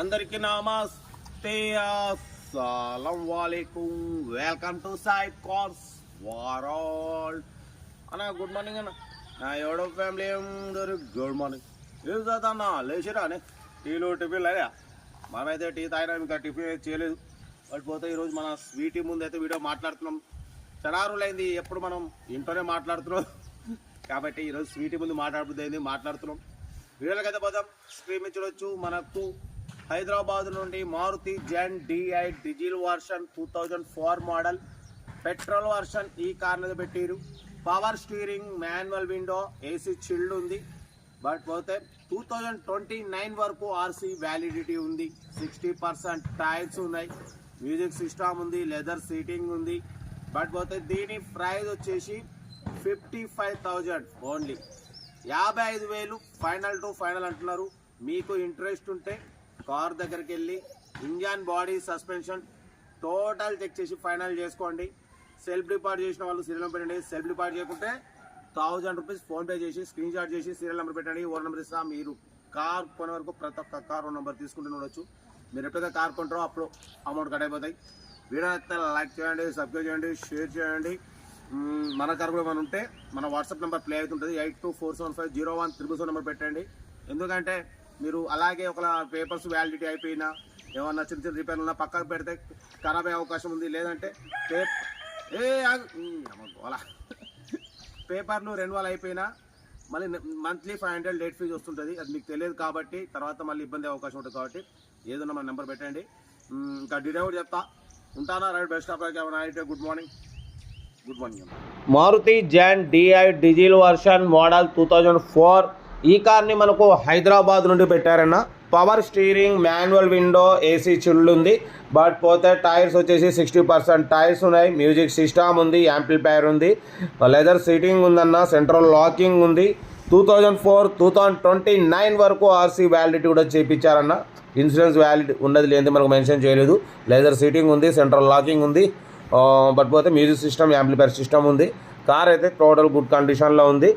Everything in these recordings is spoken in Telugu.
అందరికి నమస్తే. అస్సలం వాలేకుం వెల్కమ్ టు సాయి కార్స్ వారాల్ అన్న గుడ్ మార్నింగ్ అన్న. నా ఎవడో ఫ్యామిలీ అందరు గుడ్ మార్నింగ్. ఏం చదువు అన్న? లేచిరా అని? టీలు టిఫిన్ లేదా? మనమైతే టీ తాగినా ఇంకా టిఫిన్ అయితే చేయలేదు. పడిపోతే ఈరోజు మన స్వీటీ ముందు అయితే వీడియో మాట్లాడుతున్నాం. చాలా ఎప్పుడు మనం ఇంట్లోనే మాట్లాడుతున్నాం. కాబట్టి ఈరోజు స్వీటీ ముందు మాట్లాడుతుంది అయింది మాట్లాడుతున్నాం. వీడియోలకైతే పోతాం పోదాం. స్క్రీన్ మీద చూడొచ్చు మనకు హైదరాబాద్ నుండి Maruti Zen DI diesel version two thousand four model. Petrol version ఈ కార్ పెట్టిరు. Power steering manual window AC chilled ఉంది. బట్ పోతే టూ థౌజండ్ ట్వంటీ నైన్ వరకు ఆర్సీ వ్యాలిడిటీ ఉంది. సిక్స్టీ పర్సెంట్ టైర్స్ ఉన్నాయి. మ్యూజిక్ సిస్టమ్ ఉంది లెదర్ సీటింగ్ ఉంది. బట్ పోతే దీని ప్రైస్ వచ్చేసి ఫిఫ్టీ ఫైవ్ థౌజండ్ ఓన్లీ. యాభై ఐదు వేలు ఫైనల్ టు ఫైనల్ అంటున్నారు. మీకు ఇంట్రెస్ట్ ఉంటే కార్ దగ్గరికి వెళ్ళి engine body suspension total check చేసి ఫైనల్ చేసుకోండి. సెల్ఫ్ డిపార్ట్ చేసిన వాళ్ళు సీరియల్ నెంబర్ పెట్టండి సెల్ఫ్ డిపార్ట్ చేయకుంటే థౌజండ్ రూపీస్ ఫోన్పే చేసి స్క్రీన్ షాట్ చేసి సీరియల్ నెంబర్ పెట్టండి. ఓ నెంబర్ ఇస్తా మీరు. కార్ కొనే వరకు ప్రతి ఒక్క కార్ నెంబర్ తీసుకుంటూ ఉండొచ్చు. మీరు ఎప్పుడైతే కార్ కొంటారో అప్పుడు అమౌంట్ కట్ అయిపోతాయి. వీడియో అయితే లైక్ చేయండి సబ్స్క్రైబ్ చేయండి షేర్ చేయండి. మన కార్ కూడా మన ఉంటే మన వాట్సాప్ నెంబర్ ప్లే అవుతుంటుంది. Eight two four seven five zero one triple seven number పెట్టండి. ఎందుకంటే మీరు అలాగే ఒక పేపర్స్ వ్యాలిడిటీ అయిపోయినా ఏమన్నా చిన్న చిన్న రిపేర్లు ఉన్నా పక్కకు పెడితే ఖరాబ్ అయ్యే అవకాశం ఉంది. లేదంటే పేప్ ఏ ఆగు. పేపర్లు రెన్యువల్ అయిపోయినా మళ్ళీ monthly five hundred late fees వస్తుంటుంది. అది మీకు తెలియదు కాబట్టి తర్వాత మళ్ళీ ఇబ్బంది అవకాశం ఉంటుంది కాబట్టి ఏదన్నా మన నెంబర్ పెట్టండి. ఇంకా డీటెయిల్ కూడా చెప్తా. ఉంటానా రైట్ బెస్ట్ ఆఫ్ అయితే good morning. Good morning Maruti Zen DI diesel version model two thousand four ఈ కార్ని మనకు హైదరాబాద్ నుండి పెట్టారన్న. Power steering manual window AC chilled ఉంది బట్ పోతే టైర్స్ వచ్చేసి సిక్స్టీ పర్సెంట్ టైర్స్ ఉన్నాయి. మ్యూజిక్ సిస్టమ్ ఉంది యాంప్లిఫైర్ ఉంది. లెదర్ సీటింగ్ ఉందన్న సెంట్రల్ లాకింగ్ ఉంది. Two thousand four two thousand twenty nine వరకు ఆర్సీ వ్యాలిడిటీ కూడా చేయించారన్న ఇన్సూరెన్స్ వ్యాలిడ్ ఉన్నది లేనిది మనకు మెన్షన్ చేయలేదు. లెదర్ సీటింగ్ ఉంది సెంట్రల్ లాకింగ్ ఉంది. Uh, బట్ పోతే మ్యూజిక్ సిస్టమ్ యాంప్లిఫైర్ సిస్టమ్ ఉంది. కార్ అయితే టోటల్ గుడ్ కండిషన్లో ఉంది.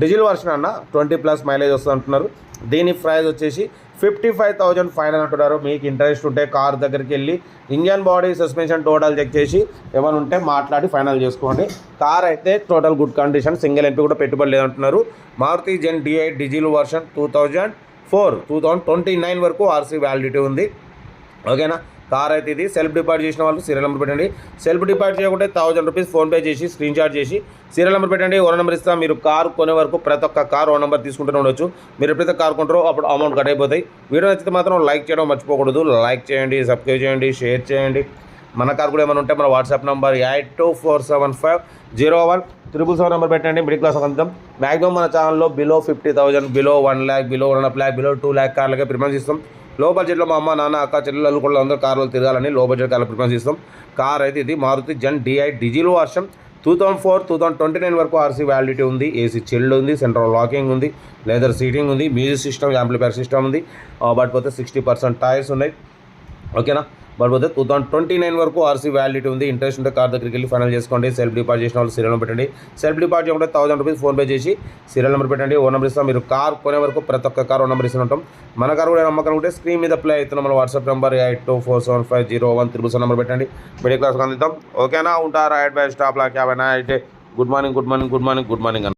డీజిల్ వర్షన్ అన్న ట్వంటీ ప్లస్ మైలేజ్ వస్తుంది అంటున్నారు. దీని ప్రైస్ వచ్చేసి ఫిఫ్టీ ఫైవ్ థౌజండ్ ఫైనల్ అంటున్నారు. మీకు ఇంట్రెస్ట్ ఉంటే కార్ దగ్గరికి వెళ్ళి engine body suspension total check చేసి ఏమైనా ఉంటే మాట్లాడి ఫైనల్ చేసుకోండి. కార్ అయితే టోటల్ గుడ్ కండిషన్ సింగిల్ ఎంపీ కూడా పెట్టుబడి లేదంటున్నారు Maruti Zen DI diesel version two thousand four two thousand twenty nine వరకు ఆర్సీ వ్యాలిడిటీ ఉంది. ఓకేనా? కార్ అయితే ఇది. సెల్ఫ్ డిపాజిట్ చేసిన వాళ్ళు సీరియల్ నెంబర్ పెట్టండి. సెల్ఫ్ డిపాజిట్ చేయకుంటే థౌసండ్ రూపీస్ ఫోన్పే చేసి స్క్రీన్ షాట్ చేసి సీరియల్ నెంబర్ పెట్టండి. ఓన్ నెంబర్ ఇస్తాం. మీరు కార్ కొనే వరకు ప్రతి ఒక్క కార్ ఓ నెంబర్ తీసుకుంటూనే ఉండొచ్చు. మీరు ఎప్పుడైతే కార్ కొంటారో అప్పుడు అమౌంట్ కట్ అయిపోతాయి. వీడియో నచ్చితే మాత్రం లైక్ చేయడం మర్చిపోకూడదు. లైక్ చేయండి సబ్స్క్రైబ్ చేయండి షేర్ చేయండి. మన కార్ కూడా ఏమైనా ఉంటే మన WhatsApp number eight two four seven five zero one triple seven number పెట్టండి. మిడిల్ క్లాస్ అంతం మాక్సిమం మన ఛానల్లో below fifty thousand below one lakh below one half lakh below two lakh కార్లకే preference ఇస్తాం. లో బడ్జెట్లో మా అమ్మ నాన్న అక్క చెల్లెలు కూడా అందరూ కార్లు తిరగాలని లో బడ్జెట్ కార్లు ప్రిఫరెన్స్ ఇస్తాం. కార్ అయితే ఇది Maruti Zen DI diesel version two thousand four two thousand twenty nine వరకు ఆర్సీ వ్యాలిడిటీ ఉంది. ఏసీ చిల్డ్ ఉంది సెంట్రల్ లాకింగ్ ఉంది లెదర్ సీటింగ్ ఉంది మ్యూజిక్ సిస్టమ్ యాంప్లిఫైర్ సిస్టమ్ ఉంది. బట్ పోతే సిక్స్టీ పర్సెంట్ టైర్స్ ఉన్నాయి. ఓకేనా? But two thousand twenty nine వరకు ఆర్సీ వ్యాలిడిటీ ఉంది. ఇంట్రెస్ట్ ఉంటే కార్ దగ్గరికి వెళ్ళి ఫైనల్ చేసుకోండి. సెల్ఫ్ డిపాజిట్ చేసిన వాళ్ళు సీరియల్ నెంబర్ పెట్టండి. సెల్ఫ్ డిపాజిట్ చేయకుంటే థౌసండ్ రూపీస్ ఫోన్పే చేసి సీరియల్ నెంబర్ పెట్టండి. ఓ నెంబర్ ఇస్తాం. మీరు కార్ కొనే వరకు ప్రతి ఒక్క కార్ ఓ నెంబర్ ఇస్తూ ఉంటాం. మన కార్ కూడా నమ్మకం ఉంటే స్క్రీన్ మీద ప్లే అవుతున్నాం మన WhatsApp number eight two four seven five zero one triple seven number పెట్టండి. మిడిల్ క్లాస్ అందిద్దాం. ఓకేనా? ఉంటారా? ఎయిట్ బై స్టాప్ లాక్ యాభై night good morning good morning good morning good morning అన్న.